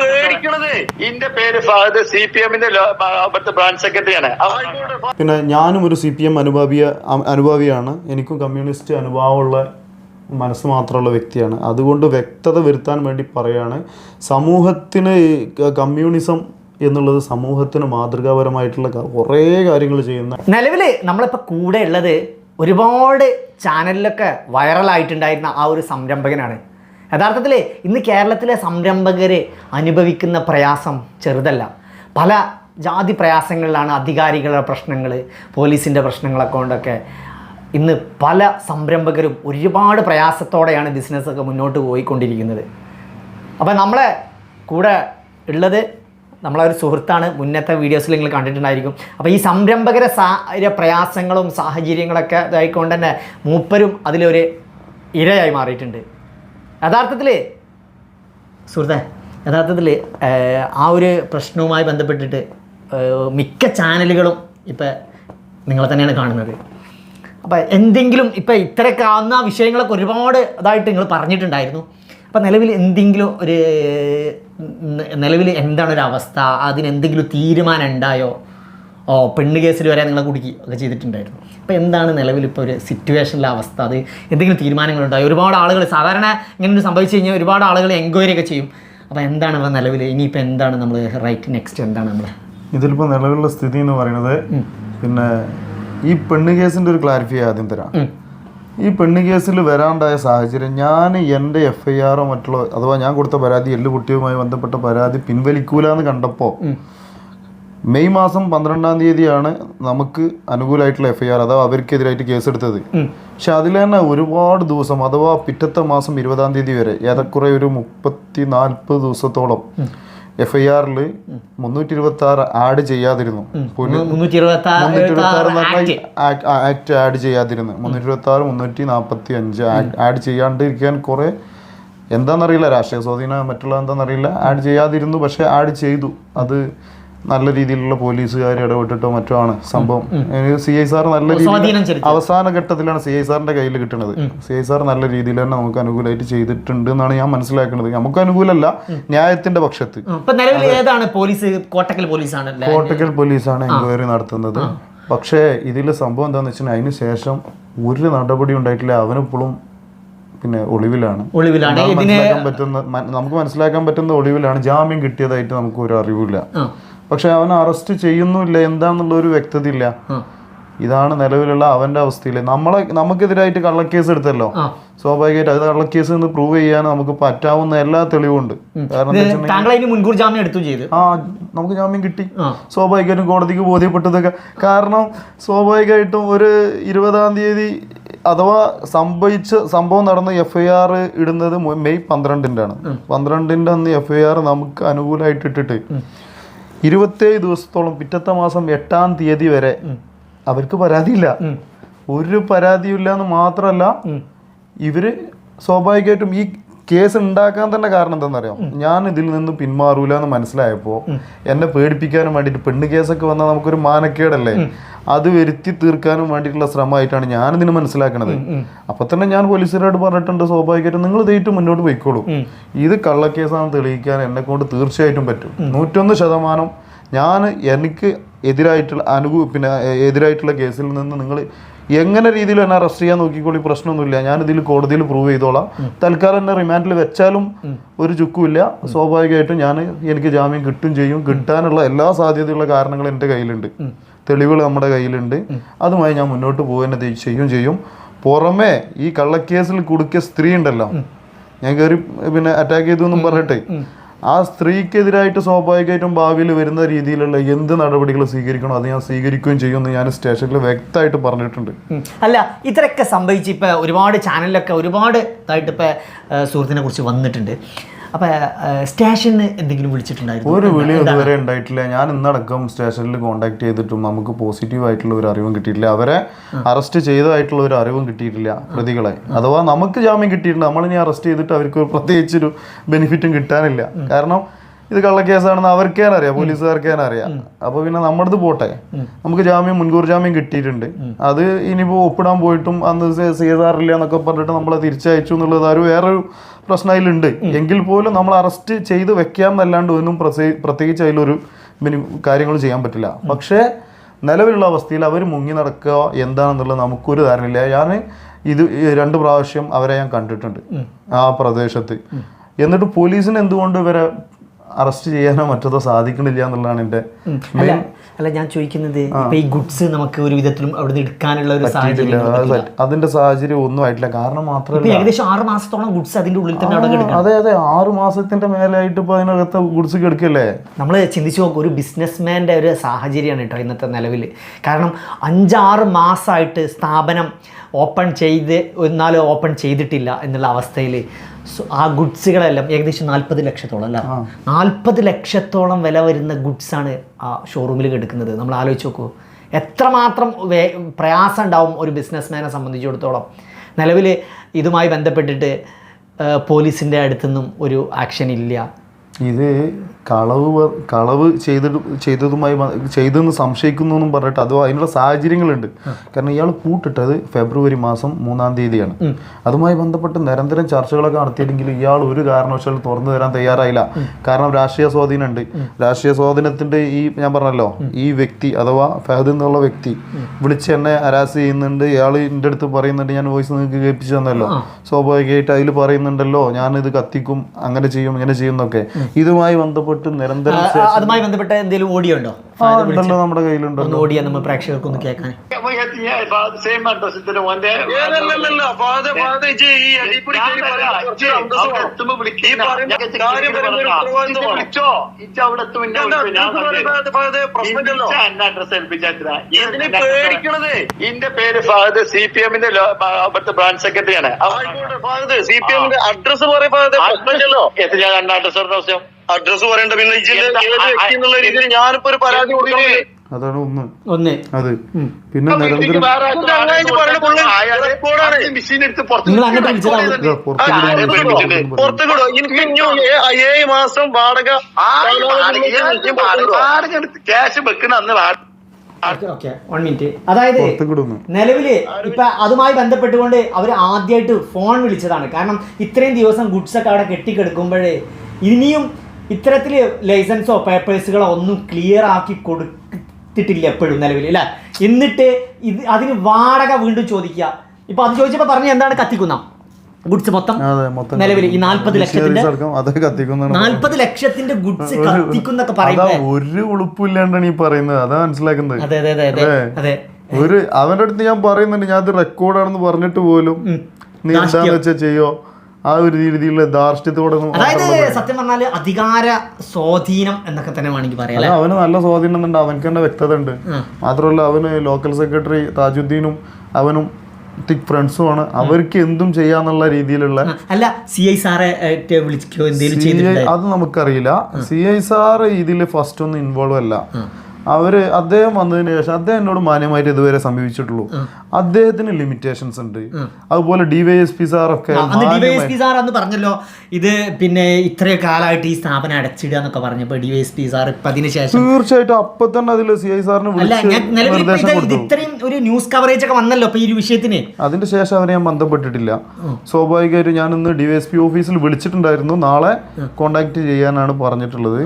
പേടിക്കണത്? ഇന്റെ പേര് Fahad C P എമ്മിന്റെ അവിടുത്തെ ബ്രാഞ്ച് സെക്രട്ടറിയാണ് പിന്നെ ഞാനും ഒരു സി പി എം അനുഭാവിയ അനുഭാവിയാണ്. എനിക്കും കമ്മ്യൂണിസ്റ്റ് അനുഭാവമുള്ള മനസ്സ് മാത്രമുള്ള വ്യക്തിയാണ്. അതുകൊണ്ട് വ്യക്തത വരുത്താൻ വേണ്ടി പറയാണ്. സമൂഹത്തിന് കമ്മ്യൂണിസം എന്നുള്ളത് സമൂഹത്തിന് മാതൃകാപരമായിട്ടുള്ള കുറേ കാര്യങ്ങൾ ചെയ്യുന്ന നിലവിൽ നമ്മളിപ്പോൾ കൂടെ ഉള്ളത് ഒരുപാട് ചാനലിലൊക്കെ വൈറലായിട്ടുണ്ടായിരുന്ന ആ ഒരു സംരംഭകനാണ്. യഥാർത്ഥത്തിൽ ഇന്ന് കേരളത്തിലെ സംരംഭകരെ അനുഭവിക്കുന്ന പ്രയാസം ചെറുതല്ല. പല ജാതി പ്രയാസങ്ങളിലാണ് അധികാരികളുടെ പ്രശ്നങ്ങൾ പോലീസിന്റെ പ്രശ്നങ്ങളൊക്കെ കൊണ്ടൊക്കെ. ഇന്ന് പല സംരംഭകരും ഒരുപാട് പ്രയാസത്തോടെയാണ് ബിസിനസ്സൊക്കെ മുന്നോട്ട് പോയിക്കൊണ്ടിരിക്കുന്നത്. അപ്പോൾ നമ്മളെ കൂടെ ഉള്ളത് നമ്മളെ ഒരു സുഹൃത്താണ്. മുന്നത്തെ വീഡിയോസിൽ നിങ്ങൾ കണ്ടിട്ടുണ്ടായിരിക്കും. അപ്പോൾ ഈ സംരംഭകരെ പ്രയാസങ്ങളും സാഹചര്യങ്ങളൊക്കെ ഇതായിക്കൊണ്ട് തന്നെ മൂപ്പരും അതിലൊരു ഇരയായി മാറിയിട്ടുണ്ട്. യഥാർത്ഥത്തിൽ സുഹൃത്തെ യഥാർത്ഥത്തിൽ ആ ഒരു പ്രശ്നവുമായി ബന്ധപ്പെട്ടിട്ട് മിക്ക ചാനലുകളും ഇപ്പോൾ നിങ്ങളെ തന്നെയാണ് കാണുന്നത്. അപ്പോൾ എന്തെങ്കിലും ഇപ്പോൾ ആവുന്ന വിഷയങ്ങളൊക്കെ ഒരുപാട് ഇതായിട്ട് നിങ്ങൾ പറഞ്ഞിട്ടുണ്ടായിരുന്നു. അപ്പം നിലവിൽ എന്തെങ്കിലും ഒരു നിലവിൽ എന്താണ് ഒരു അവസ്ഥ? അതിനെന്തെങ്കിലും തീരുമാനം ഉണ്ടായോ? ഓ പെണ്ണ് കേസിൽ വരെ നിങ്ങളെ കുടുക്കി ഒക്കെ ചെയ്തിട്ടുണ്ടായിരുന്നു. അപ്പോൾ എന്താണ് നിലവിൽ ഇപ്പോൾ ഒരു സിറ്റുവേഷനിലെ അവസ്ഥ? അത് എന്തെങ്കിലും തീരുമാനങ്ങളുണ്ടായി ഒരുപാട് ആളുകൾ സാധാരണ ഇങ്ങനെ ഒരു സംഭവിച്ചു കഴിഞ്ഞാൽ ഒരുപാട് ആളുകൾ എൻക്വയറി ഒക്കെ ചെയ്യും. അപ്പോൾ എന്താണ് ഇപ്പോൾ നിലവിൽ ഇനിയിപ്പോൾ എന്താണ് നമ്മൾ റൈറ്റ് നെക്സ്റ്റ് എന്താണ് നമ്മൾ ഇതിലിപ്പോൾ നിലവിലുള്ള സ്ഥിതി എന്ന് പറയുന്നത് പിന്നെ ഈ പെണ്ണ് കേസിന്റെ ഒരു ക്ലാരിഫൈ ആദ്യം തരാം. ഈ പെണ്ണ് കേസിൽ വരാണ്ടായ സാഹചര്യം ഞാൻ എന്റെ എഫ് ഐ ആറോ മറ്റുള്ള അഥവാ ഞാൻ കൊടുത്ത പരാതി എല്ലു കുട്ടിയുമായി ബന്ധപ്പെട്ട പരാതി പിൻവലിക്കൂല എന്ന് കണ്ടപ്പോൾ മെയ് മാസം പന്ത്രണ്ടാം തീയതിയാണ് നമുക്ക് അനുകൂലമായിട്ടുള്ള എഫ് ഐ ആർ അഥവാ അവർക്കെതിരായിട്ട് കേസെടുത്തത്. പക്ഷെ അതിൽ തന്നെ ഒരുപാട് ദിവസം അഥവാ പിറ്റത്തെ മാസം ഇരുപതാം തീയതി വരെ ഏറെക്കുറെ ഒരു മുപ്പത്തി നാൽപ്പത് ദിവസത്തോളം എഫ് ഐ ആറിൽ മുന്നൂറ്റി ഇരുപത്തി ആറ് ആഡ് ചെയ്യാതിരുന്നു മുന്നൂറ്റി ഇരുപത്തി ആറ് ആക്ട് ആഡ് ചെയ്യാതിരുന്നു മുന്നൂറ്റി ഇരുപത്തി ആറ് മുന്നൂറ്റി നാൽപ്പത്തി അഞ്ച് ആഡ് ചെയ്യാണ്ടിരിക്കാൻ കുറെ എന്താണെന്നറിയില്ല രാഷ്ട്രീയ സ്വാധീനം മറ്റുള്ള എന്താണെന്നറിയില്ല ആഡ് ചെയ്യാതിരുന്നു പക്ഷെ ആഡ് ചെയ്തു. അത് നല്ല രീതിയിലുള്ള പോലീസുകാർ ഇടപെട്ടിട്ടോ മറ്റോ ആണ് സംഭവം. സി ഐ സാർ നല്ല രീതിയിൽ അവസാന ഘട്ടത്തിലാണ് സി ഐ സാറിന്റെ കയ്യിൽ കിട്ടുന്നത് സി ഐ സാർ നല്ല രീതിയിൽ തന്നെ നമുക്ക് അനുകൂലമായിട്ട് ചെയ്തിട്ടുണ്ട് എന്നാണ് ഞാൻ മനസ്സിലാക്കുന്നത്. നമുക്ക് അനുകൂലമല്ല ന്യായത്തിന്റെ പക്ഷത്ത്. കോട്ടക്കൽ പോലീസാണ് എൻക്വയറി നടത്തുന്നത്. പക്ഷേ ഇതിൽ സംഭവം എന്താണെന്ന് വെച്ചാൽ അതിന് ശേഷം ഒരു നടപടി ഉണ്ടായിട്ടില്ല. അവനിപ്പോഴും പിന്നെ ഒളിവിലാണ്. ഒളിവിലാണ്. നമുക്ക് മനസ്സിലാക്കാൻ പറ്റുന്ന നമുക്ക് മനസ്സിലാക്കാൻ പറ്റുന്ന ഒളിവിലാണ്. ജാമ്യം കിട്ടിയതായിട്ട് നമുക്ക് ഒരു അറിവില്ല. പക്ഷെ അവൻ അറസ്റ്റ് ചെയ്യുന്നില്ല എന്താന്നുള്ള ഒരു വ്യക്തത ഇല്ല ഇതാണ് നിലവിലുള്ള അവന്റെ അവസ്ഥയിൽ നമ്മളെ നമുക്കെതിരായിട്ട് കള്ളക്കേസ് എടുത്തല്ലോ. സ്വാഭാവികമായിട്ട് അത് കള്ളക്കേസ് എന്ന് പ്രൂവ് ചെയ്യാൻ നമുക്ക് പറ്റാവുന്ന എല്ലാ തെളിവുണ്ട് കാരണം മുൻകൂർ ജാമ്യം എടുത്തു ചെയ്തു. ആ നമുക്ക് ജാമ്യം കിട്ടി. സ്വാഭാവികമായിട്ടും കോടതിക്ക് ബോധ്യപ്പെട്ടതൊക്കെ. കാരണം സ്വാഭാവികമായിട്ടും ഒരു ഇരുപതാം തീയതി അഥവാ സംഭവിച്ച സംഭവം നടന്ന എഫ് ഐ ആർ ഇടുന്നത് മെയ് പന്ത്രണ്ടിന്റെ ആണ് പന്ത്രണ്ടിന്റെ അന്ന് എഫ് ഐ ആർ നമുക്ക് അനുകൂലമായിട്ട് ഇട്ടിട്ട് ഇരുപത്തേഴ് ദിവസത്തോളം പിറ്റത്തെ മാസം എട്ടാം തീയതി വരെ അവർക്ക് പരാതിയില്ല. ഒരു പരാതിയില്ല എന്ന് മാത്രമല്ല ഇവർ സ്വാഭാവികമായിട്ടും ഈ കേസ് ഉണ്ടാക്കാൻ തന്നെ കാരണം എന്താണെന്നറിയോ? ഞാൻ ഇതിൽ നിന്ന് പിന്മാറൂല എന്ന് മനസ്സിലായപ്പോൾ എന്നെ പേടിപ്പിക്കാനും വേണ്ടിയിട്ട് പെണ്ണ് കേസൊക്കെ വന്നാൽ നമുക്കൊരു മാനക്കേടല്ലേ? അത് വരുത്തി തീർക്കാനും വേണ്ടിയിട്ടുള്ള ശ്രമമായിട്ടാണ് ഞാൻ ഇതിന് മനസ്സിലാക്കണത് അപ്പൊ തന്നെ ഞാൻ പോലീസുകാരോട് പറഞ്ഞിട്ടുണ്ട് സ്വാഭാവികമായിട്ടും നിങ്ങൾ ഇതായിട്ട് മുന്നോട്ട് പോയിക്കോളൂ. ഇത് കള്ളക്കേസാണെന്ന് തെളിയിക്കാൻ എന്നെ കൊണ്ട് തീർച്ചയായിട്ടും പറ്റും. നൂറ്റൊന്ന് ശതമാനം ഞാൻ എനിക്ക് എതിരായിട്ടുള്ള അനുഭവ പിന്നെ എതിരായിട്ടുള്ള കേസിൽ നിന്ന് നിങ്ങൾ എങ്ങനെ രീതിയിൽ എന്നെ അറസ്റ്റ് ചെയ്യാൻ നോക്കിക്കോളി പ്രശ്നമൊന്നുമില്ല. ഞാൻ ഇതിൽ കോടതിയിൽ പ്രൂവ് ചെയ്തോളാം. തൽക്കാലം എന്നെ റിമാൻഡിൽ വെച്ചാലും ഒരു ചുക്കുമില്ല. സ്വാഭാവികമായിട്ടും ഞാൻ എനിക്ക് ജാമ്യം കിട്ടും ചെയ്യും. കിട്ടാനുള്ള എല്ലാ സാധ്യതയുള്ള കാരണങ്ങളും എന്റെ കയ്യിലുണ്ട്. തെളിവുകൾ നമ്മുടെ കയ്യിലുണ്ട്. അതുമായി ഞാൻ മുന്നോട്ട് പോവുക ചെയ്യും ചെയ്യും. പുറമേ ഈ കള്ളക്കേസിൽ കുടുക്കിയ സ്ത്രീ ഉണ്ടല്ലോ. ഞാൻ കയറി പിന്നെ അറ്റാക്ക് ചെയ്തു എന്നും പറഞ്ഞിട്ട്. ആ സ്ത്രീക്കെതിരായിട്ട് സ്വാഭാവികമായിട്ടും ഭാവിയിൽ വരുന്ന രീതിയിലുള്ള എന്ത് നടപടികൾ സ്വീകരിക്കണോ അത് ഞാൻ സ്വീകരിക്കുകയും ചെയ്യുമെന്ന് ഞാൻ സ്റ്റേഷനിൽ വ്യക്തമായിട്ട് പറഞ്ഞിട്ടുണ്ട്. അല്ല ഇത്രയൊക്കെ സംഭവിച്ച് ഇപ്പൊ ഒരുപാട് ചാനലിലൊക്കെ ഒരുപാട് ഇതായിട്ട് ഇപ്പോൾ സുഹൃത്തിനെ കുറിച്ച് വന്നിട്ടുണ്ട്. അപ്പോൾ സ്റ്റേഷനിൽ എന്തെങ്കിലും വിളിച്ചിട്ടുണ്ടായിരുന്നു? ഒരു വിളി ഇതുവരെ ഉണ്ടായിട്ടില്ല. ഞാൻ ഇന്നടക്കം സ്റ്റേഷനിൽ കോൺടാക്ട് ചെയ്തിട്ടും നമുക്ക് പോസിറ്റീവ് ആയിട്ടുള്ള ഒരു അറിവും കിട്ടിയിട്ടില്ല. അവരെ അറസ്റ്റ് ചെയ്തതായിട്ടുള്ള ഒരു അറിവും കിട്ടിയിട്ടില്ല പ്രതികളെ. അഥവാ നമുക്ക് ജാമ്യം കിട്ടിയിട്ടുണ്ട് നമ്മളിനി അറസ്റ്റ് ചെയ്തിട്ട് അവർക്ക് ഒരു പ്രത്യേകിച്ചൊരു ബെനിഫിറ്റും കിട്ടാനില്ല. കാരണം ഇത് കള്ളക്കേസാണെന്ന് അവർക്കേ അറിയാം പോലീസുകാർക്കേ അറിയാം അപ്പൊ പിന്നെ നമ്മുടെ പോട്ടെ. നമുക്ക് ജാമ്യം മുൻകൂർ ജാമ്യം കിട്ടിയിട്ടുണ്ട്. അത് ഇനിയിപ്പോ ഒപ്പിടാൻ പോയിട്ടും അന്ന് ചെയ്താറില്ല എന്നൊക്കെ പറഞ്ഞിട്ട് നമ്മളെ തിരിച്ചയച്ചു എന്നുള്ളത് ഒരു വേറൊരു പ്രശ്നം അതിലുണ്ട് എങ്കിൽ പോലും നമ്മൾ അറസ്റ്റ് ചെയ്ത് വെക്കാം എന്നല്ലാണ്ട് ഒന്നും പ്രത്യേകിച്ച് അതിലൊരു കാര്യങ്ങൾ ചെയ്യാൻ പറ്റില്ല. പക്ഷേ നിലവിലുള്ള അവസ്ഥയിൽ അവർ മുങ്ങി നടക്കുക എന്താണെന്നുള്ളത് നമുക്കൊരു ധാരണയില്ല. ഞാൻ ഇത് രണ്ട് പ്രാവശ്യം അവരെ ഞാൻ കണ്ടിട്ടുണ്ട് ആ പ്രദേശത്ത്. എന്നിട്ട് പോലീസിന് എന്തുകൊണ്ട് ഇവരെ അറസ്റ്റ് ചെയ്യാനോ മറ്റതോ സാധിക്കണില്ല എന്നുള്ളതാണ് എന്റെ അല്ല ഞാൻ ചോദിക്കുന്നത് ഈ ഗുഡ്സ് നമുക്ക് ഒരു വിധത്തിലും അവിടുന്ന് എടുക്കാനുള്ള ഒരു സാഹചര്യം അതിന്റെ സാഹചര്യം ഒന്നും ആയിട്ടില്ല. കാരണം മാത്രമല്ല ഏകദേശം ആറ് മാസത്തോളം ഗുഡ്സ് അതിന്റെ ഉള്ളിൽ തന്നെ അവിടെ അതെ അതെ. ആറ് മാസത്തിന്റെ മേലായിട്ട് ഇപ്പൊ അതിനകത്ത് ഗുഡ്സ് കിടക്കല്ലേ? നമ്മൾ ചിന്തിച്ചു നോക്കും ഒരു ബിസിനസ്മാന്റെ ഒരു സാഹചര്യമാണ് കേട്ടോ ഇന്നത്തെ നിലവിൽ കാരണം അഞ്ചാറ് മാസമായിട്ട് സ്ഥാപനം ഓപ്പൺ ചെയ്ത് എന്നാലും ഓപ്പൺ ചെയ്തിട്ടില്ല എന്നുള്ള അവസ്ഥയിൽ ആ ഗുഡ്സുകളെല്ലാം ഏകദേശം നാൽപ്പത് ലക്ഷത്തോളം അല്ല? നാൽപ്പത് ലക്ഷത്തോളം വില വരുന്ന ഗുഡ്സാണ് ആ ഷോറൂമിൽ കിടക്കുന്നത് നമ്മൾ ആലോചിച്ച് നോക്കൂ. എത്രമാത്രം വേ പ്രയാസം ഉണ്ടാവും ഒരു ബിസിനസ്മാനെ സംബന്ധിച്ചിടത്തോളം. നിലവിൽ ഇതുമായി ബന്ധപ്പെട്ടിട്ട് പോലീസിന്റെ അടുത്തുനിന്നും ഒരു ആക്ഷൻ ഇല്ല. ഇത് കളവ് കളവ് ചെയ്തിട്ട് ചെയ്തതുമായി ചെയ്തെന്ന് സംശയിക്കുന്നു എന്നും പറഞ്ഞിട്ട് അതോ അതിനുള്ള സാഹചര്യങ്ങളുണ്ട്. കാരണം ഇയാൾ കൂട്ടിട്ടത് ഫെബ്രുവരി മാസം മൂന്നാം തീയതിയാണ്. അതുമായി ബന്ധപ്പെട്ട് നിരന്തരം ചർച്ചകളൊക്കെ നടത്തിയില്ലെങ്കിൽ ഇയാൾ ഒരു കാരണവശാലും തുറന്നു തരാൻ തയ്യാറായില്ല. കാരണം രാഷ്ട്രീയ സ്വാധീനമുണ്ട്. രാഷ്ട്രീയ സ്വാധീനത്തിന്റെ ഈ ഞാൻ പറഞ്ഞല്ലോ ഈ വ്യക്തി അഥവാ ഫഹദ് എന്നുള്ള വ്യക്തി വിളിച്ച് എന്നെ ഹരാസ് ചെയ്യുന്നുണ്ട്. ഇയാൾ എന്റെ അടുത്ത് പറയുന്നുണ്ട് ഞാൻ വോയിസ് നിങ്ങൾക്ക് കേൾപ്പിച്ചു തന്നല്ലോ. സ്വാഭാവികമായിട്ട് അതിൽ പറയുന്നുണ്ടല്ലോ ഞാൻ ഇത് കത്തിക്കും അങ്ങനെ ചെയ്യും ഇങ്ങനെ ചെയ്യും എന്നൊക്കെ. ഇതുമായി ബന്ധപ്പെട്ട് നിരന്തരം അതുമായി ബന്ധപ്പെട്ട എന്തെങ്കിലും ഓഡിയോ ഉണ്ടോ ഉണ്ടല്ലോ നമ്മുടെ കയ്യിലുണ്ട്. ഒന്ന് ഓടിയാ നമ്മൾ പ്രേക്ഷകർക്കൊന്ന് കേൾക്കാൻ. എന്റെ പേര് ഫഹദ് സി പി എമ്മിന്റെ അവിടുത്തെ ബ്രാഞ്ച് സെക്രട്ടറിയാണ്. സി പി എമ്മിന്റെ അഡ്രസ് പറയും ഞാൻ അഡ്രസ് അഡ്രസ് പറയണ്ട പിന്നെ ഏത് വ്യക്തി എന്നുള്ള രീതിയിൽ ഞാനിപ്പോ ഒരു പരാതി കൊടുക്കണേ? അതാണ് ഒന്ന്. ഒന്ന്. അത്. പിന്നെ നിരന്തരം എനിക്ക് ഏഴ് മാസം വാടക ക്യാഷ് വെക്കുന്ന അന്ന് അതായത് നിലവിൽ ഇപ്പൊ അതുമായി ബന്ധപ്പെട്ടുകൊണ്ട് അവർ ആദ്യമായിട്ട് ഫോൺ വിളിച്ചതാണ്. കാരണം ഇത്രയും ദിവസം ഗുഡ്സ് ഒക്കെ അവിടെ കെട്ടിക്കെടുക്കുമ്പോഴേ ഇനിയും ഇത്തരത്തിൽ ലൈസൻസോ പേപ്പേഴ്സുകളോ ഒന്നും ക്ലിയർ ആക്കി കൊടുത്തിട്ടില്ല എപ്പോഴും നിലവിൽ അല്ലേ എന്നിട്ട് ഇത് അതിന് വാടക വീണ്ടും ചോദിക്കുക. ഇപ്പൊ അത് ചോദിച്ചപ്പോ പറഞ്ഞ എന്താണ് കത്തിക്കുന്ന? ഗുഡ്സ് മൊത്തം അതെ നിലവിൽ ഈ നാല്പത് ലക്ഷത്തിന്റെ നാല്പത് അത് ലക്ഷത്തിന്റെ ഗുഡ്സ് കത്തിക്കുന്നൊക്കെ അതാ പറയുമ്പോ ഒരു ഉളുപ്പില്ലാണ്ടാണ് ഈ പറയുന്നത്. അതാ മനസ്സിലാക്കുന്നത്. അതെ അതെ അതെ അതെ അതെ. അതെ. ഒരു അവന്റെ അടുത്ത് ഞാൻ പറയുന്നുണ്ട് ഞാൻ ഇത് റെക്കോർഡാണെന്ന് പറഞ്ഞിട്ട് പോലും നീ ധാർഷ്ട്യം. വെച്ചാൽ ചെയ്യോ? ആ ഒരു രീതിയിലുള്ള ധാർഷ്ട്യത്തോടെ അതായത് സത്യം പറഞ്ഞാൽ അധികാര സ്വാധീനം എന്നൊക്കെ തന്നെ വേണമെങ്കിൽ പറയാം അവന് നല്ല സ്വാധീനം ഉണ്ട് അവനക്ക് തന്നെ വ്യക്തത ഉണ്ട്. മാത്രമല്ല അവന് ലോക്കൽ സെക്രട്ടറി താജുദ്ദീനും അവനും തിക് ഫ്രണ്ട്സും ആണ്. അവർക്ക് എന്തും ചെയ്യാന്നുള്ള രീതിയിലുള്ള അല്ല സി ഐ സാറെ വിളിക്കോ എന്തെങ്കിലും അത് നമുക്കറിയില്ല. സി ഐ സാർ ഇതിൽ ഫസ്റ്റ് ഒന്നും ഇൻവോൾവ് അല്ല. അവർ അദ്ദേഹം വന്നതിന് ശേഷം അദ്ദേഹം എന്നോട് മാന്യമായിട്ട് ഇതുവരെ സമീപിച്ചിട്ടുള്ളൂ. അദ്ദേഹത്തിന് ലിമിറ്റേഷൻസ് ഉണ്ട്. അതുപോലെ ഡിവൈഎസ്പി സാറൊക്കെ ഡിവൈഎസ്പി സാർ അന്ന് പറഞ്ഞല്ലോ ഇത് പിന്നെ ഇത്രയും കാലമായിട്ട് ഈ സ്ഥാപനം അടച്ചിടുക എന്നൊക്കെ പറഞ്ഞപ്പോ ഡിവൈഎസ്പി സാർ ഇപ്പൊ അതിനുശേഷം തീർച്ചയായിട്ടും അപ്പൊ തന്നെ അതിൽ സി ഐ സാറിന് ഇത്രയും ഒരു ന്യൂസ് കവറേജ് ഒക്കെ വന്നല്ലോ ഇപ്പൊ ഈ ഒരു വിഷയത്തിന്. അതിന്റെ ശേഷം അവരെ ഞാൻ ബന്ധപ്പെട്ടിട്ടില്ല. സ്വാഭാവികമായിട്ടും ഞാൻ ഇന്ന് ഡിവൈഎസ്പി ഓഫീസിൽ വിളിച്ചിട്ടുണ്ടായിരുന്നു. നാളെ കോണ്ടാക്ട് ചെയ്യാനാണ് പറഞ്ഞിട്ടുള്ളത്.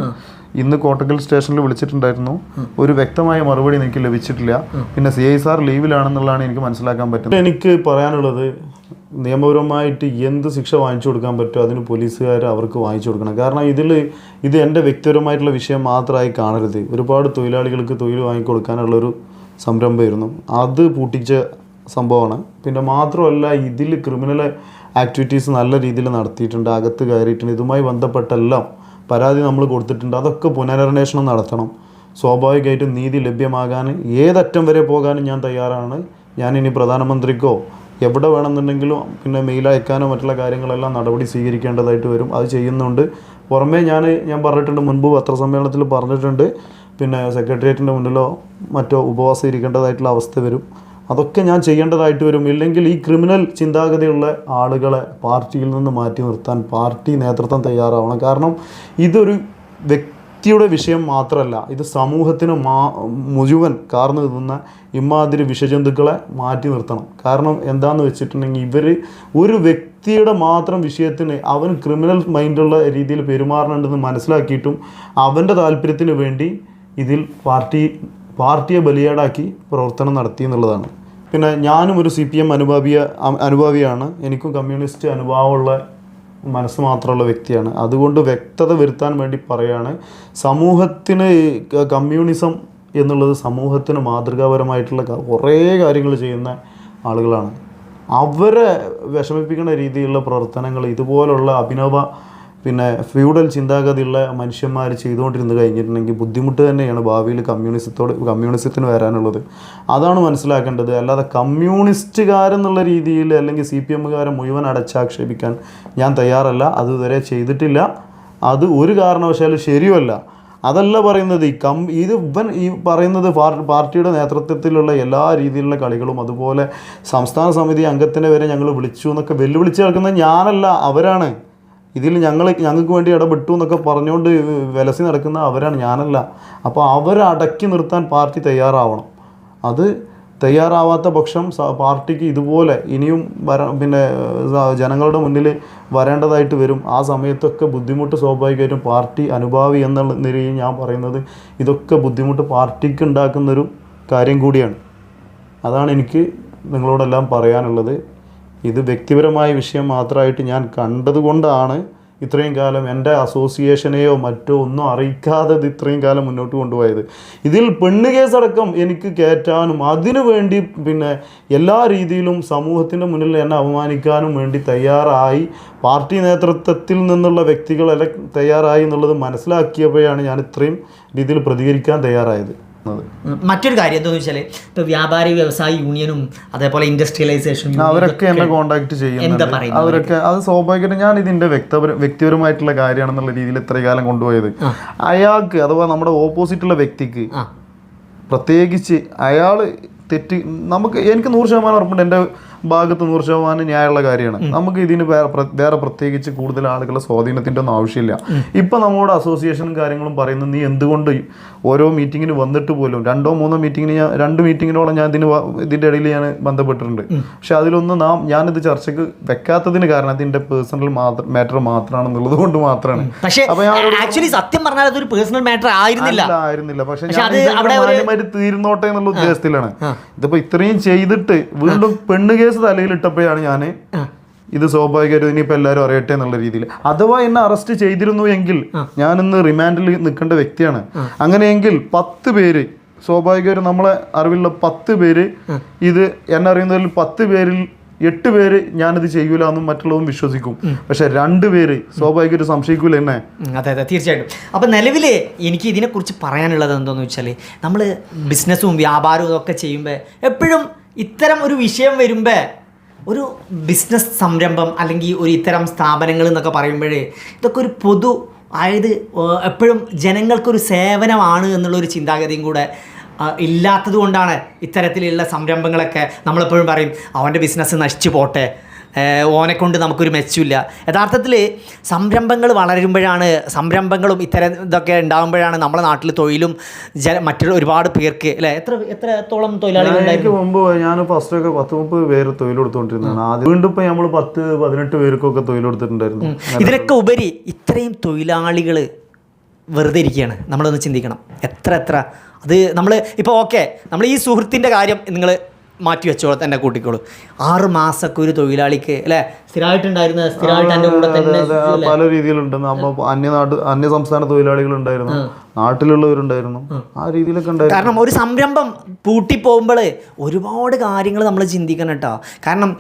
ഇന്ന് കോട്ടക്കൽ സ്റ്റേഷനിൽ വിളിച്ചിട്ടുണ്ടായിരുന്നു. ഒരു വ്യക്തമായ മറുപടി എനിക്ക് ലഭിച്ചിട്ടില്ല. പിന്നെ സി ഐ സാർ ലീവിലാണെന്നുള്ളതാണ് എനിക്ക് മനസ്സിലാക്കാൻ പറ്റും എനിക്ക് പറയാനുള്ളത് നിയമപരമായിട്ട് എന്ത് ശിക്ഷ വാങ്ങിച്ചു കൊടുക്കാൻ പറ്റുമോ അതിന് പോലീസുകാർ അവർക്ക് വാങ്ങിച്ചു കൊടുക്കണം. കാരണം ഇതിൽ ഇത് എന്റെ വ്യക്തിപരമായിട്ടുള്ള വിഷയം മാത്രമായി കാണരുത്. ഒരുപാട് തൊഴിലാളികൾക്ക് തൊഴിൽ വാങ്ങിക്കൊടുക്കാനുള്ളൊരു സംരംഭമായിരുന്നു. അത് പൂട്ടിച്ച സംഭവമാണ്. പിന്നെ മാത്രമല്ല ഇതിൽ ക്രിമിനൽ ആക്ടിവിറ്റീസ് നല്ല രീതിയിൽ നടത്തിയിട്ടുണ്ട്. അകത്ത് കയറിയിട്ടുണ്ട്. ഇതുമായി ബന്ധപ്പെട്ടെല്ലാം പരാതി നമ്മൾ കൊടുത്തിട്ടുണ്ട്. അതൊക്കെ പുനരന്വേഷണം നടത്തണം. സ്വാഭാവികമായിട്ടും നീതി ലഭ്യമാകാൻ ഏതറ്റം വരെ പോകാനും ഞാൻ തയ്യാറാണ്. ഞാനിനി പ്രധാനമന്ത്രിക്കോ എവിടെ വേണമെന്നുണ്ടെങ്കിലും പിന്നെ മെയിൽ അയക്കാനോ മറ്റുള്ള കാര്യങ്ങളെല്ലാം നടപടി സ്വീകരിക്കേണ്ടതായിട്ട് വരും. അത് ചെയ്യുന്നുണ്ട്. പുറമേ ഞാൻ ഞാൻ പറഞ്ഞിട്ടുണ്ട് മുൻപ് പത്രസമ്മേളനത്തിൽ പറഞ്ഞിട്ടുണ്ട്. പിന്നെ സെക്രട്ടേറിയറ്റിന്റെ മുന്നിലോ മറ്റോ ഉപവാസം ഇരിക്കേണ്ടതായിട്ടുള്ള അവസ്ഥ വരും. അതൊക്കെ ഞാൻ ചെയ്യേണ്ടതായിട്ട് വരും. ഇല്ലെങ്കിൽ ഈ ക്രിമിനൽ ചിന്താഗതിയുള്ള ആളുകളെ പാർട്ടിയിൽ നിന്ന് മാറ്റി നിർത്താൻ പാർട്ടി നേതൃത്വം തയ്യാറാവണം. കാരണം ഇതൊരു വ്യക്തിയുടെ വിഷയം മാത്രമല്ല ഇത് സമൂഹത്തിന് മാ മുഴുവൻ കാർന്നു നിന്ന ഇമാതിരി വിഷജന്തുക്കളെ മാറ്റി നിർത്തണം. കാരണം എന്താന്ന് വെച്ചിട്ടുണ്ടെങ്കിൽ ഇവർ ഒരു വ്യക്തിയുടെ മാത്രം വിഷയത്തിന് അവൻ ക്രിമിനൽ മൈൻഡുള്ള രീതിയിൽ പെരുമാറണമെന്ന് മനസ്സിലാക്കിയിട്ടും അവന്റെ താല്പര്യത്തിന് വേണ്ടി ഇതിൽ പാർട്ടി പാർട്ടിയെ ബലിയാടാക്കി പ്രവർത്തനം നടത്തി എന്നുള്ളതാണ്. പിന്നെ ഞാനും ഒരു സി പി എം അനുഭാവിയ അനുഭാവിയാണ്. എനിക്കും കമ്മ്യൂണിസ്റ്റ് അനുഭാവമുള്ള മനസ്സ് മാത്രമുള്ള വ്യക്തിയാണ്. അതുകൊണ്ട് വ്യക്തത വരുത്താൻ വേണ്ടി പറയാണ് സമൂഹത്തിന് കമ്മ്യൂണിസം എന്നുള്ളത് സമൂഹത്തിന് മാതൃകാപരമായിട്ടുള്ള കുറേ കാര്യങ്ങൾ ചെയ്യുന്ന ആളുകളാണ്. അവരെ വിഷമിപ്പിക്കുന്ന രീതിയിലുള്ള പ്രവർത്തനങ്ങൾ ഇതുപോലുള്ള അഭിനവ പിന്നെ ഫ്യൂഡൽ ചിന്താഗതിയുള്ള മനുഷ്യന്മാർ ചെയ്തുകൊണ്ടിരുന്ന് കഴിഞ്ഞിട്ടുണ്ടെങ്കിൽ ബുദ്ധിമുട്ട് തന്നെയാണ് ഭാവിയിൽ കമ്മ്യൂണിസത്തോട് കമ്മ്യൂണിസത്തിന് വരാനുള്ളത്. അതാണ് മനസ്സിലാക്കേണ്ടത്. അല്ലാതെ കമ്മ്യൂണിസ്റ്റുകാരെന്നുള്ള രീതിയിൽ അല്ലെങ്കിൽ സി പി എമ്മുകാരെ മുഴുവൻ അടച്ചാക്ഷേപിക്കാൻ ഞാൻ തയ്യാറല്ല. അത് ഇതുവരെ ചെയ്തിട്ടില്ല. അത് ഒരു കാരണവശാലും ശരിയല്ല അതല്ല പറയുന്നത് ഈ കം ഇത് ഇവൻ ഈ പറയുന്നത് പാർ- പാർട്ടിയുടെ നേതൃത്വത്തിലുള്ള എല്ലാ രീതിയിലുള്ള കളികളും അതുപോലെ സംസ്ഥാന സമിതി അംഗത്തിനെ വരെ ഞങ്ങൾ വിളിച്ചു എന്നൊക്കെ വെല്ലുവിളിച്ച് കേൾക്കുന്നത് ഞാനല്ല അവരാണ്. ഇതിൽ ഞങ്ങൾ ഞങ്ങൾക്ക് വേണ്ടി ഇടപെട്ടു എന്നൊക്കെ പറഞ്ഞുകൊണ്ട് വിലസി നടക്കുന്ന അവരാണ് ഞാനല്ല. അപ്പോൾ അവരെ അടക്കി നിർത്താൻ പാർട്ടി തയ്യാറാവണം. അത് തയ്യാറാവാത്ത പക്ഷം പാർട്ടിക്ക് ഇതുപോലെ ഇനിയും വര പിന്നെ ജനങ്ങളുടെ മുന്നിൽ വരേണ്ടതായിട്ട് വരും. ആ സമയത്തൊക്കെ ബുദ്ധിമുട്ട് സ്വാഭാവികമായിട്ടും പാർട്ടി അനുഭാവി എന്നുള്ള നിലയിൽ ഞാൻ പറയുന്നത് ഇതൊക്കെ ബുദ്ധിമുട്ട് പാർട്ടിക്ക് ഉണ്ടാക്കുന്നൊരു കാര്യം കൂടിയാണ്. അതാണ് എനിക്ക് നിങ്ങളോടെല്ലാം പറയാനുള്ളത്. ഇത് വ്യക്തിപരമായ വിഷയം മാത്രമായിട്ട് ഞാൻ കണ്ടതുകൊണ്ടാണ് ഇത്രയും കാലം എന്റെ അസോസിയേഷനെയോ മറ്റോ ഒന്നും അറിയിക്കാതെ ഇത് ഇത്രയും കാലം മുന്നോട്ട് കൊണ്ടുപോയത്. ഇതിൽ പെണ്ണ് കേസടക്കം എനിക്ക് കയറ്റാനും അതിനു വേണ്ടി പിന്നെ എല്ലാ രീതിയിലും സമൂഹത്തിന്റെ മുന്നിൽ എന്നെ അപമാനിക്കാനും വേണ്ടി തയ്യാറായി പാർട്ടി നേതൃത്വത്തിൽ നിന്നുള്ള വ്യക്തികളെല്ലാം തയ്യാറായി എന്നുള്ളത് മനസ്സിലാക്കിയപ്പോഴാണ് ഞാൻ ഇത്രയും രീതിയിൽ പ്രതികരിക്കാൻ തയ്യാറായത്. മറ്റൊരു കാര്യം എന്താണെന്ന് വെച്ചാൽ ഇപ്പോൾ വ്യാപാരി വ്യവസായ യൂണിയനും അതേപോലെ ഇൻഡസ്ട്രിയലൈസേഷൻ അവരൊക്കെ എന്നെ കോണ്ടാക്ട് ചെയ്യുന്നുണ്ട്. അവരൊക്കെ അത് സ്വാഭാവികമായിട്ടും ഞാൻ ഇതിന്റെ വ്യക്തപര വ്യക്തിപരമായിട്ടുള്ള കാര്യമാണെന്നുള്ള രീതിയിൽ ഇത്രയും കാലം കൊണ്ടുപോയത്. അയാൾക്ക് അഥവാ നമ്മുടെ ഓപ്പോസിറ്റുള്ള വ്യക്തിക്ക് പ്രത്യേകിച്ച് അയാൾ തെറ്റ് നമുക്ക് എനിക്ക് നൂറ് ശതമാനം ഉറപ്പുണ്ട് എന്റെ ഭാഗത്ത് നൂറ് ശതമാനം ന്യായമുള്ള കാര്യമാണ്. നമുക്ക് ഇതിന് വേറെ വേറെ പ്രത്യേകിച്ച് കൂടുതൽ ആളുകളെ സ്വാധീനത്തിന്റെ ഒന്നും ആവശ്യമില്ല. ഇപ്പം നമ്മളോട് അസോസിയേഷനും കാര്യങ്ങളും പറയുന്നത് നീ എന്തുകൊണ്ട് ഓരോ മീറ്റിങ്ങിന് വന്നിട്ട് പോലും രണ്ടോ മൂന്നോ മീറ്റിങ്ങിന് ഞാൻ രണ്ട് മീറ്റിങ്ങിനോളം ഞാൻ ഇതിന് ഇതിന്റെ ഇടയിൽ ഞാൻ ബന്ധപ്പെട്ടിട്ടുണ്ട്. പക്ഷെ അതിലൊന്നും നാം ഞാനിത് ചർച്ചയ്ക്ക് വെക്കാത്തതിന് കാരണം അതിന്റെ പേഴ്സണൽ മാത്രം മാറ്റർ മാത്രമാണെന്നുള്ളത് കൊണ്ട് മാത്രമാണ്. പക്ഷേ ആക്ച്വലി സത്യം പറഞ്ഞാൽ അതൊരു പേഴ്സണൽ മാറ്റർ ആയിരുന്നില്ല. ആയിരുന്നില്ല. പക്ഷെ ഞാൻ എന്നുള്ള ഉദ്ദേശത്തിലാണ്. ഇതിപ്പോ ഇത്രയും ചെയ്തിട്ട് വീണ്ടും പെണ്ണ് കേസ് തലയിലിട്ടപ്പോഴാണ് ഞാൻ ഇത് സ്വാഭാവികമായിട്ടും ഇനിയിപ്പോ എല്ലാവരും അറിയട്ടെ എന്നുള്ള രീതിയിൽ. അഥവാ എന്നെ അറസ്റ്റ് ചെയ്തിരുന്നു എങ്കിൽ ഞാൻ ഇന്ന് റിമാൻഡിൽ നിൽക്കേണ്ട വ്യക്തിയാണ്. അങ്ങനെയെങ്കിൽ പത്ത് പേര് സ്വാഭാവികമായിട്ടും നമ്മളെ അറിവിലുള്ള പത്ത് പേര് ഇത് എന്നറിയുന്നതിൽ പത്ത് പേരിൽ എട്ട് പേര് ഞാനിത് ചെയ്യൂല എന്നും മറ്റുള്ളവരും വിശ്വസിക്കും. പക്ഷെ രണ്ട് പേര് സ്വാഭാവികമായിട്ട് സംശയിക്കൂല എന്നെ. അതെ അതെ തീർച്ചയായിട്ടും. അപ്പം നിലവിൽ എനിക്ക് ഇതിനെക്കുറിച്ച് പറയാനുള്ളത് എന്താണെന്ന് വെച്ചാൽ നമ്മൾ ബിസിനസ്സും വ്യാപാരവും ഒക്കെ ചെയ്യുമ്പോൾ എപ്പോഴും ഇത്തരം ഒരു വിഷയം വരുമ്പോൾ ഒരു ബിസിനസ് സംരംഭം അല്ലെങ്കിൽ ഒരു ഇത്തരം സ്ഥാപനങ്ങൾ എന്നൊക്കെ പറയുമ്പോഴേ ഇതൊക്കെ ഒരു പൊതു അതായത് എപ്പോഴും ജനങ്ങൾക്കൊരു സേവനമാണ് എന്നുള്ളൊരു ചിന്താഗതിയും കൂടെ ഇല്ലാത്തത് കൊണ്ടാണ് ഇത്തരത്തിലുള്ള സംരംഭങ്ങളൊക്കെ നമ്മളെപ്പോഴും പറയും അവന്റെ ബിസിനസ് നശിച്ചു പോട്ടെ. ഓനെ കൊണ്ട് നമുക്കൊരു മെച്ചമില്ല യഥാർത്ഥത്തിൽ സംരംഭങ്ങൾ വളരുമ്പോഴാണ് സംരംഭങ്ങളും ഇത്തരം ഇതൊക്കെ ഉണ്ടാകുമ്പോഴാണ് നമ്മുടെ നാട്ടിൽ തൊഴിലും ജ മറ്റുള്ള ഒരുപാട് പേർക്ക് അല്ലേ? എത്ര എത്രത്തോളം തൊഴിലാളികൾ മുമ്പ് ഞാൻ ഫസ്റ്റ് ഒക്കെ പത്ത് മുപ്പത് പേര് തൊഴിലെടുത്തോണ്ടിരുന്നതാണ് ആദ്യം വീണ്ടും ഇപ്പം നമ്മൾ പത്ത് പതിനെട്ട് പേർക്കൊക്കെ തൊഴിലെടുത്തിട്ടുണ്ടായിരുന്നു ഇതിനൊക്കെ ഉപരി ഇത്രയും തൊഴിലാളികൾ വെറുതെ ഇരിക്കുകയാണ്. നമ്മളൊന്ന് ചിന്തിക്കണം. എത്ര എത്ര അത് നമ്മൾ ഇപ്പോൾ ഓക്കെ നമ്മൾ ഈ സുഹൃത്തിന്റെ കാര്യം നിങ്ങൾ മാറ്റി വെച്ചോളൂ തന്നെ കൂട്ടിക്കോളൂ. ആറ് മാസമൊക്കെ ഒരു തൊഴിലാളിക്ക് അല്ലേ? സ്ഥിരമായിട്ടുണ്ടായിരുന്ന സ്ഥിരമായിട്ട് എന്റെ കൂടെ തന്നെ പല രീതിയിലുണ്ട് നമ്മൾ അന്യനാട് അന്യ സംസ്ഥാന തൊഴിലാളികളുണ്ടായിരുന്നു. നാട്ടിലുള്ളവരുണ്ടായിരുന്നു. ആ. രീതിയിലൊക്കെ ഉണ്ടായിരുന്നു. കാരണം ഒരു സംരംഭം പൂട്ടി പോകുമ്പോൾ ഒരുപാട് കാര്യങ്ങൾ നമ്മൾ ചിന്തിക്കണം കേട്ടോ. കാരണം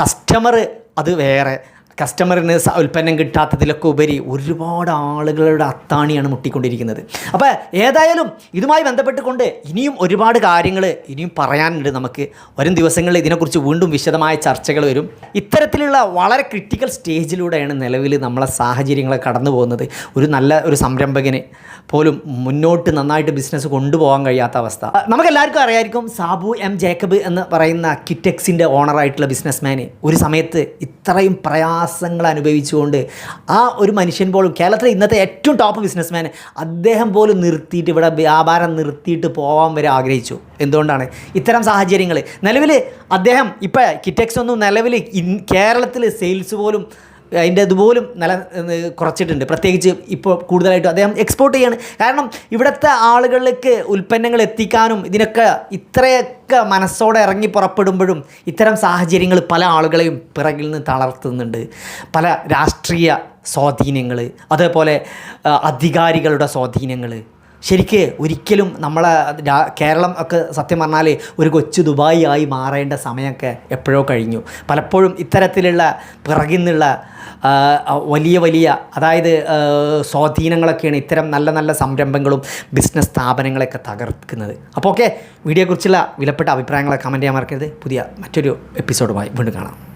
കസ്റ്റമർ അത് വേറെ. കസ്റ്റമറിന് ഉൽപ്പന്നം കിട്ടാത്തതിലൊക്കെ ഉപരി ഒരുപാട് ആളുകളുടെ അത്താണിയാണ് മുട്ടിക്കൊണ്ടിരിക്കുന്നത്. അപ്പോൾ ഏതായാലും ഇതുമായി ബന്ധപ്പെട്ടുകൊണ്ട് ഇനിയും ഒരുപാട് കാര്യങ്ങൾ ഇനിയും പറയാനുണ്ട് നമുക്ക്. വരും ദിവസങ്ങളിൽ ഇതിനെക്കുറിച്ച് വീണ്ടും വിശദമായ ചർച്ചകൾ വരും. ഇത്തരത്തിലുള്ള വളരെ ക്രിട്ടിക്കൽ സ്റ്റേജിലൂടെയാണ് നിലവിൽ നമ്മളെ സാഹചര്യങ്ങളെ കടന്നു പോകുന്നത്. ഒരു നല്ല ഒരു സംരംഭകന് പോലും മുന്നോട്ട് നന്നായിട്ട് ബിസിനസ് കൊണ്ടുപോകാൻ കഴിയാത്ത അവസ്ഥ. നമുക്കെല്ലാവർക്കും അറിയായിരിക്കും സാബു എം ജേക്കബ് എന്ന് പറയുന്ന കിറ്റെക്സിന്റെ ഓണറായിട്ടുള്ള ബിസിനസ്മാന് ഒരു സമയത്ത് ഇത്രയും പ്രയാസ പ്രയാസങ്ങൾ അനുഭവിച്ചുകൊണ്ട് ആ ഒരു മനുഷ്യൻ പോലും കേരളത്തിലെ ഇന്നത്തെ ഏറ്റവും ടോപ്പ് ബിസിനസ്മാൻ അദ്ദേഹം പോലും നിർത്തിയിട്ട് ഇവിടെ വ്യാപാരം നിർത്തിയിട്ട് പോകാൻ വരെ ആഗ്രഹിച്ചു. എന്തുകൊണ്ടാണ്? ഇത്തരം സാഹചര്യങ്ങൾ നിലവിൽ അദ്ദേഹം ഇപ്പോൾ കിറ്റക്സ് ഒന്നും നിലവിൽ കേരളത്തിൽ സെയിൽസ് പോലും അതിന്റെ അതുപോലും നില കുറച്ചിട്ടുണ്ട്. പ്രത്യേകിച്ച് ഇപ്പോൾ കൂടുതലായിട്ടും അദ്ദേഹം എക്സ്പോർട്ട് ചെയ്യാണ്. കാരണം ഇവിടുത്തെ ആളുകളിലേക്ക് ഉൽപ്പന്നങ്ങൾ എത്തിക്കാനും ഇതിനൊക്കെ ഇത്രയൊക്കെ മനസ്സോടെ ഇറങ്ങി പുറപ്പെടുമ്പോഴും ഇത്തരം സാഹചര്യങ്ങൾ പല ആളുകളെയും പിറകിൽ നിന്ന് തളർത്തുന്നുണ്ട്. പല രാഷ്ട്രീയ സ്വാധീനങ്ങൾ അതേപോലെ അധികാരികളുടെ സ്വാധീനങ്ങൾ ശരിക്ക് ഒരിക്കലും നമ്മളെ കേരളം ഒക്കെ സത്യം പറഞ്ഞാൽ ഒരു കൊച്ചു ദുബായി ആയി മാറേണ്ട സമയമൊക്കെ എപ്പോഴോ കഴിഞ്ഞു. പലപ്പോഴും ഇത്തരത്തിലുള്ള പിറകിൽ നിന്നുള്ള വലിയ വലിയ അതായത് സ്വാധീനങ്ങളൊക്കെയാണ് ഇത്തരം നല്ല നല്ല സംരംഭങ്ങളും ബിസിനസ് സ്ഥാപനങ്ങളൊക്കെ തകർക്കുന്നത്. അപ്പോൾ ഓക്കെ വീഡിയോയെക്കുറിച്ചുള്ള വിലപ്പെട്ട അഭിപ്രായങ്ങളെ കമന്റ് ചെയ്യാൻ മറക്കരുത്. പുതിയ മറ്റൊരു എപ്പിസോഡുമായി വീണ്ടും കാണാം.